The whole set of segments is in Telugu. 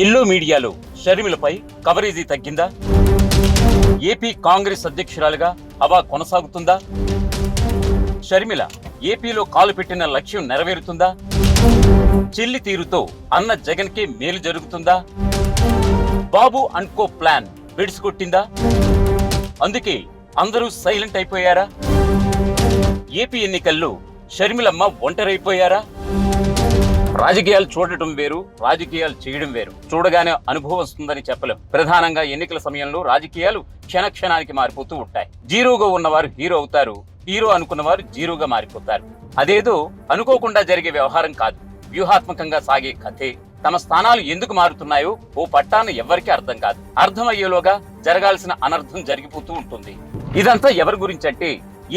ఎల్లో మీడియాలో షర్మిలపై కవరేజీ తగ్గిందా? ఏపీ కాంగ్రెస్ అధ్యక్షురాలుగా హవా కొనసాగుతుందా? షర్మిల ఏపీలో కాలు పెట్టిన లక్ష్యం నెరవేరుతుందా? చెల్లి తీరుతో అన్న జగన్కే మేలు జరుగుతుందా? బాబు అన్కో ప్లాన్ వెడిసికొట్టిందా అందుకే అందరూ సైలెంట్ అయిపోయారా? ఏపీ ఎన్నికల్లో షర్మిలమ్మ ఒంటరైపోయారా? రాజకీయాలు చూడటం వేరు రాజకీయాలు చేయడం వేరు. చూడగానే అనుభవం వస్తుందని చెప్పలేం. ప్రధానంగా ఎన్నికల సమయంలో రాజకీయాలు క్షణ క్షణానికి మారిపోతూ ఉంటాయి. జీరోగా ఉన్నవారు హీరో అవుతారు హీరో అనుకున్నవారు జీరోగా మారిపోతారు. అదేదో అనుకోకుండా జరిగే వ్యవహారం కాదు. వ్యూహాత్మకంగా సాగే కథే. తమ స్థానాలు ఎందుకు మారుతున్నాయో ఓ పట్టాను ఎవ్వరికీ అర్థం కాదు. అర్థమయ్యేలోగా జరగాల్సిన అనర్థం జరిగిపోతూ ఉంటుంది. ఇదంతా ఎవరి గురించి అంటే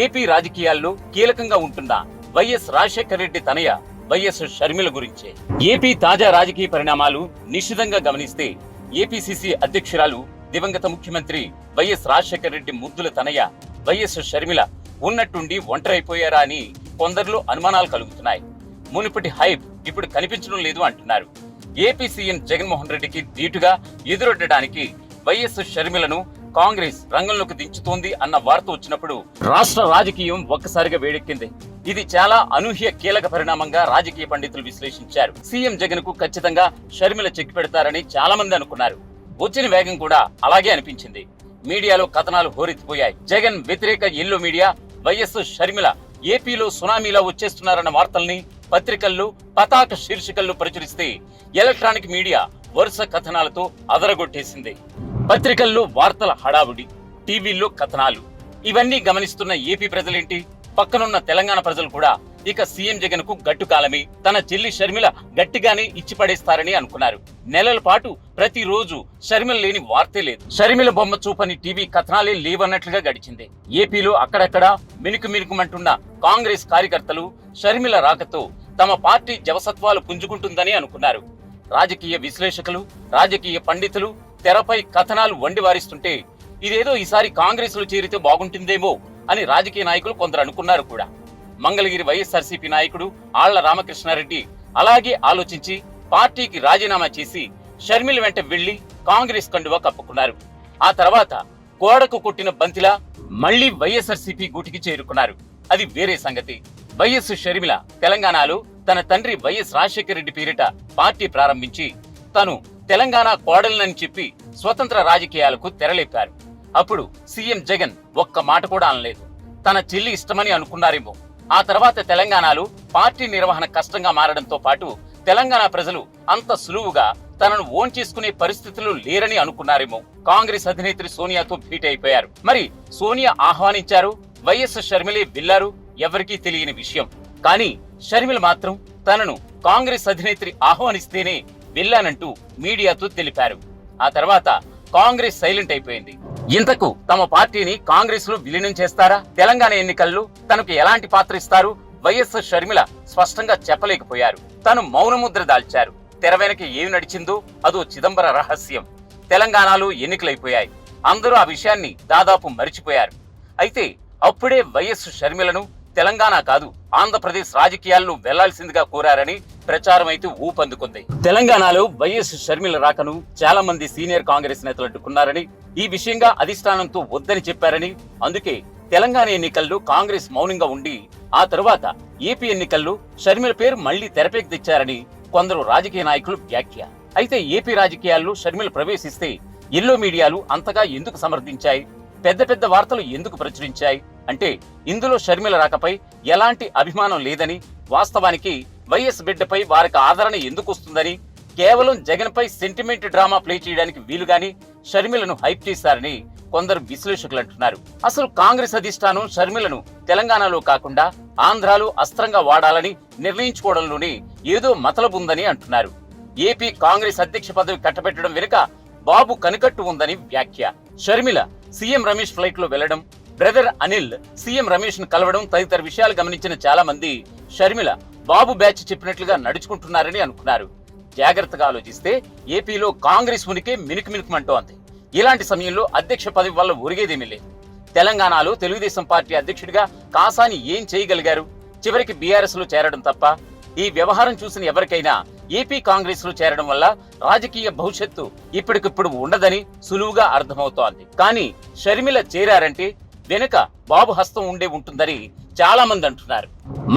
ఏపీ రాజకీయాల్లో కీలకంగా ఉంటున్న వైఎస్ రాజశేఖర రెడ్డి తనయ వైఎస్ షర్మిల గురించే. ఏపీ తాజా రాజకీయ పరిణామాలు నిశ్చితంగా గమనిస్తే ఏపీసీసీ అధ్యక్షురాలు దివంగత ముఖ్యమంత్రి వైఎస్ రాజశేఖర రెడ్డి ముద్దుల తనయ వైఎస్ షర్మిల ఉన్నట్టుండి ఒంటరైపోయారా అని కొందరిలో అనుమానాలు కలుగుతున్నాయి. మునుపటి హైప్ ఇప్పుడు కనిపించడం లేదు అంటున్నారు. ఏపీ సీఎం జగన్మోహన్ రెడ్డికి ధీటుగా ఎదురొడ్డడానికి వైఎస్ షర్మిలను కాంగ్రెస్ రంగంలోకి దించుతోంది అన్న వార్త వచ్చినప్పుడు రాష్ట్ర రాజకీయం ఒక్కసారిగా వేడెక్కింది. ఇది చాలా అనూహ్య కీలక పరిణామంగా రాజకీయ పండితులు విశ్లేషించారు. సీఎం జగన్కు ఖచ్చితంగా షర్మిల చెక్ పెడతారని చాలా మంది అనుకున్నారు. వచ్చిన వేగం కూడా అలాగే అనిపించింది. మీడియాలో కథనాలు హోరెత్తిపోయాయి. జగన్ వ్యతిరేక ఎల్లో మీడియా వైఎస్ షర్మిల ఏపీలో సునామీలా వచ్చేస్తున్నారన్న వార్తల్ని పత్రికల్లో పతాక శీర్షికల్లో ప్రచురిస్తే ఎలక్ట్రానిక్ మీడియా వరుస కథనాలతో అదరగొట్టేసింది. పత్రికల్లో వార్తల హడావుడి టీవీల్లో కథనాలు. ఇవన్నీ గమనిస్తున్న ఏపీ ప్రజలేంటి? పక్కనున్న తెలంగాణ ప్రజలు కూడా ఇక సీఎం జగన్కు గట్టు కాలమే తన చెల్లి షర్మిల గట్టిగానే ఇచ్చిపడేస్తారని అనుకున్నారు. నెలల పాటు ప్రతిరోజు షర్మిల లేని వార్తే లేదు. షర్మిల బొమ్మ చూపని టీవీ కథనాలే లేవన్నట్లుగా గడిచింది. ఏపీలో అక్కడక్కడ మినుకు మినుకుమంటున్న కాంగ్రెస్ కార్యకర్తలు షర్మిల రాకతో తమ పార్టీ జవసత్వాలు పుంజుకుంటుందని అనుకున్నారు. రాజకీయ విశ్లేషకులు రాజకీయ పండితులు తెరపై కథనాలు వండి వారిస్తుంటే ఇదేదో ఈసారి కాంగ్రెస్లో చేరితే బాగుంటుందేమో అని రాజకీయ నాయకులు కొందరు అనుకున్నారు కూడా. మంగళగిరి వైఎస్ఆర్సీపీ నాయకుడు ఆళ్ళ రామకృష్ణారెడ్డి అలాగే ఆలోచించి పార్టీకి రాజీనామా చేసి షర్మిల వెంట వెళ్ళి కాంగ్రెస్ కండువా కప్పుకున్నారు. ఆ తర్వాత గోడకు కొట్టిన బంతిలా మళ్ళీ వైఎస్ఆర్సీపీ గూటికి చేరుకున్నారు. అది వేరే సంగతి. వైఎస్ షర్మిల తెలంగాణలో తన తండ్రి వైఎస్ రాజశేఖర రెడ్డి పేరిట పార్టీ ప్రారంభించి తను తెలంగాణ కోడలనని చెప్పి స్వతంత్ర రాజకీయాలకు తెరలేపారు. అప్పుడు సీఎం జగన్ ఒక్క మాట కూడా అనలేదు. తన చెల్లి ఇష్టమని అనుకున్నారేమో. ఆ తర్వాత తెలంగాణలో పార్టీ నిర్వహణ కష్టంగా మారడంతో పాటు తెలంగాణ ప్రజలు అంత సులువుగా తనను ఓన్ చేసుకునే పరిస్థితులు లేరని అనుకున్నారేమో. కాంగ్రెస్ అధినేత్రి సోనియాతో భేటీ అయిపోయారు. మరి సోనియా ఆహ్వానించారు వైఎస్ షర్మిలే వెళ్ళారు ఎవరికీ తెలియని విషయం. కానీ షర్మిల మాత్రం తనను కాంగ్రెస్ అధినేత్రి ఆహ్వానిస్తేనే వెళ్ళానంటూ మీడియాతో తెలిపారు. ఆ తర్వాత కాంగ్రెస్ సైలెంట్ అయిపోయింది. ఇంతకు తమ పార్టీని కాంగ్రెస్లో విలీనం చేస్తారా? తెలంగాణ ఎన్నికల్లో తనకు ఎలాంటి పాత్ర ఇస్తారు? వైఎస్ షర్మిల స్పష్టంగా చెప్పలేకపోయారు. తను మౌనముద్ర దాల్చారు. తెర వెనక ఏమి నడిచిందో అదో చిదంబర రహస్యం. తెలంగాణలో ఎన్నికలైపోయాయి. అందరూ ఆ విషయాన్ని దాదాపు మరిచిపోయారు. అయితే అప్పుడే వైఎస్ షర్మిలను తెలంగాణ కాదు ఆంధ్రప్రదేశ్ రాజకీయాల్లో వెళ్ళాల్సిందిగా కోరారని ప్రచారం అయితే ఊపందుకుంది. తెలంగాణలో వైఎస్ షర్మిల రాకను చాలా మంది సీనియర్ కాంగ్రెస్ నేతలు అడ్డుకున్నారని ఈ విషయంగా అధిష్టానంతో వద్దని చెప్పారని అందుకే తెలంగాణ ఎన్నికల్లో కాంగ్రెస్ మౌనంగా ఉండి ఆ తరువాత ఏపీ ఎన్నికల్లో షర్మిల పేరు మళ్ళీ తెరపైకి తెచ్చారని కొందరు రాజకీయ నాయకులు వ్యాఖ్య. అయితే ఏపీ రాజకీయాల్లో షర్మిల ప్రవేశిస్తే ఎల్లో మీడియాలు అంతగా ఎందుకు సమర్థించాయి? పెద్ద పెద్ద వార్తలు ఎందుకు ప్రచురించాయి? అంటే ఇందులో షర్మిల రాకపై ఎలాంటి అభిమానం లేదని వాస్తవానికి వైఎస్ బిడ్డపై వారికి ఆదరణ ఎందుకు వస్తుందని కేవలం జగన్ పై సెంటిమెంట్ డ్రామా ప్లే చేయడానికి వీలుగాని షర్మిలను హైప్ చేశారని కొందరు విశ్లేషకులు అంటున్నారు. అసలు కాంగ్రెస్ అధిష్టానం షర్మిలను తెలంగాణలో కాకుండా ఆంధ్రాలో అస్త్రంగా వాడాలని నిర్ణయించుకోవడంలోనే ఏదో మతలబుందని అంటున్నారు. ఏపీ కాంగ్రెస్ అధ్యక్ష పదవి కట్టబెట్టడం వెనుక బాబు కనికట్టు ఉందని వ్యాఖ్య. షర్మిల సీఎం రమేష్ ఫ్లైట్లో వెళ్ళడం బ్రదర్ అనిల్ సీఎం రమేష్ను కలవడం తదితర విషయాలు గమనించిన చాలా మంది షర్మిల బాబు బ్యాచ్ చెప్పినట్లుగా నడుచుకుంటున్నారని అనుకున్నారు. జాగ్రత్తగా ఆలోచిస్తే ఏపీలో కాంగ్రెస్ ఉనికి మినుకు మినుకుమంటోంది ఇలాంటి సమయంలో అధ్యక్ష పదవి వల్ల ఒరిగేదేమీ లేదు. తెలంగాణలో తెలుగుదేశం పార్టీ అధ్యక్షుడిగా కాసాని ఏం చేయగలిగారు? చివరికి బీఆర్ఎస్లో చేరడం తప్ప ఈ వ్యవహారం చూసిన ఎవరికైనా ఏపీ కాంగ్రెస్లో చేరడం వల్ల రాజకీయ భవిష్యత్తు ఇప్పటికిప్పుడు ఉండదని సులువుగా అర్థమవుతోంది. కానీ షర్మిల చేరారంటే వెనుక బాబు హస్తం ఉండే ఉంటుందని చాలా మంది అంటున్నారు.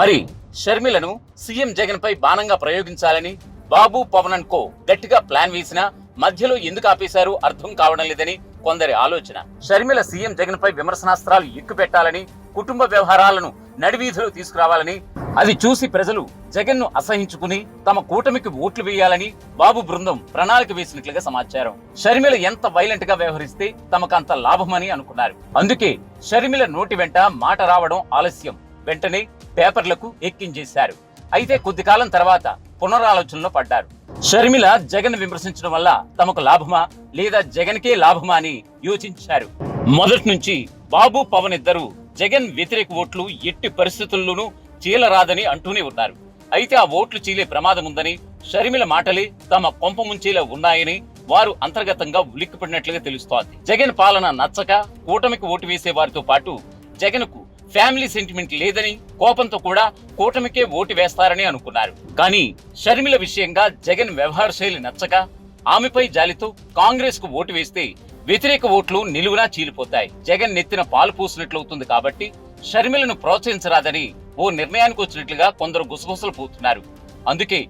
మరి షర్మిలను సీఎం జగన్ పై బాణంగా ప్రయోగించాలని బాబు పవన్ కో గట్టిగా ప్లాన్ వేసినా మధ్యలో ఎందుకు ఆపేశారు అర్థం కావడం లేదని కొందరి ఆలోచన. షర్మిల సీఎం జగన్ పై విమర్శనాస్త్రాలు ఎక్కుపెట్టాలని కుటుంబ వ్యవహారాలను నడివీధిలో తీసుకురావాలని అది చూసి ప్రజలు జగన్ను అసహించుకుని తమ కూటమికి ఓట్లు వేయాలని బాబు బృందం ప్రణాళిక వేసినట్లుగా సమాచారం. షర్మిల ఎంత వైలెంట్గా వ్యవహరిస్తే తమకంత లాభమని అనుకున్నారు. అందుకే షర్మిల నోటి వెంట మాట రావడం ఆలస్యం. వెంటనే పేపర్లకు ఎక్కించేశారు. అయితే కొద్ది కాలం తర్వాత పునరాలోచనలో పడ్డారు. షర్మిల జగన్ విమర్శించడం వల్ల తమకు లాభమా? లేదా జగన్కే లాభమా అని యోచించారు. మొదటి నుంచి బాబు పవన్ ఇద్దరు జగన్ వ్యతిరేక ఓట్లు ఎట్టి పరిస్థితుల్లోనూ చీలరాదని అంటూనే ఉన్నారు. అయితే ఆ ఓట్లు చీలే ప్రమాదం ఉందని షర్మిల మాటలే తమ కొంప ముంచేలా ఉన్నాయని వారు అంతర్గతంగా ఉలిక్కిపడినట్లుగా తెలుస్తోంది. జగన్ పాలన నచ్చక కూటమికి ఓటు వేసే వారితో పాటు జగన్కు ఫ్యామిలీ సెంటిమెంట్ లేదని కోపంతో కూడా కూటమికే ఓటు వేస్తారని అనుకున్నారు. కానీ షర్మిల విషయంగా జగన్ వ్యవహార శైలి నచ్చక ఆమెపై జాలితో కాంగ్రెస్కు ఓటు వేస్తే వ్యతిరేక ఓట్లు నిలువునా చీలిపోతాయి. జగన్ నెత్తిన పాలు పూసినట్లవుతుంది కాబట్టి షర్మిలను ప్రోత్సహించరాదని ఓ నిర్ణయానికి వచ్చినట్లుగా కొందరు గుసగుసలు పోతున్నారు. అందుకే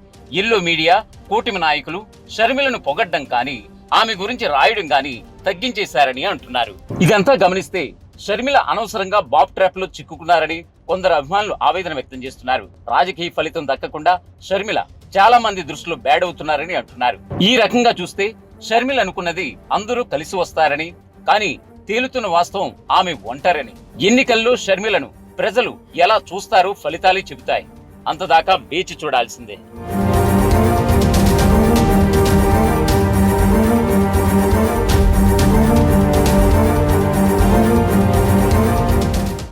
ఎల్లో మీడియా కూటమి నాయకులు షర్మిలను పొగడ్డం కానీ ఆమె గురించి రాయడం గాని తగ్గించేశారని అంటున్నారు. ఇదంతా గమనిస్తే షర్మిల అనవసరంగా బాబ్ ట్రాప్లో చిక్కుకున్నారని కొందరు అభిమానులు ఆవేదన వ్యక్తం చేస్తున్నారు. రాజకీయ ఫలితం దక్కకుండా షర్మిల చాలా మంది దృష్టిలో బ్యాడ్ అవుతున్నారని అంటున్నారు. ఈ రకంగా చూస్తే షర్మిల అనుకున్నది అందరూ కలిసి వస్తారని కానీ తేలుతున్న వాస్తవం ఆమె ఒంటరని. ఎన్నికల్లో షర్మిలను ప్రజలు ఎలా చూస్తారో ఫలితాలే చెబుతాయి. అంతదాకా వేచి చూడాల్సిందే.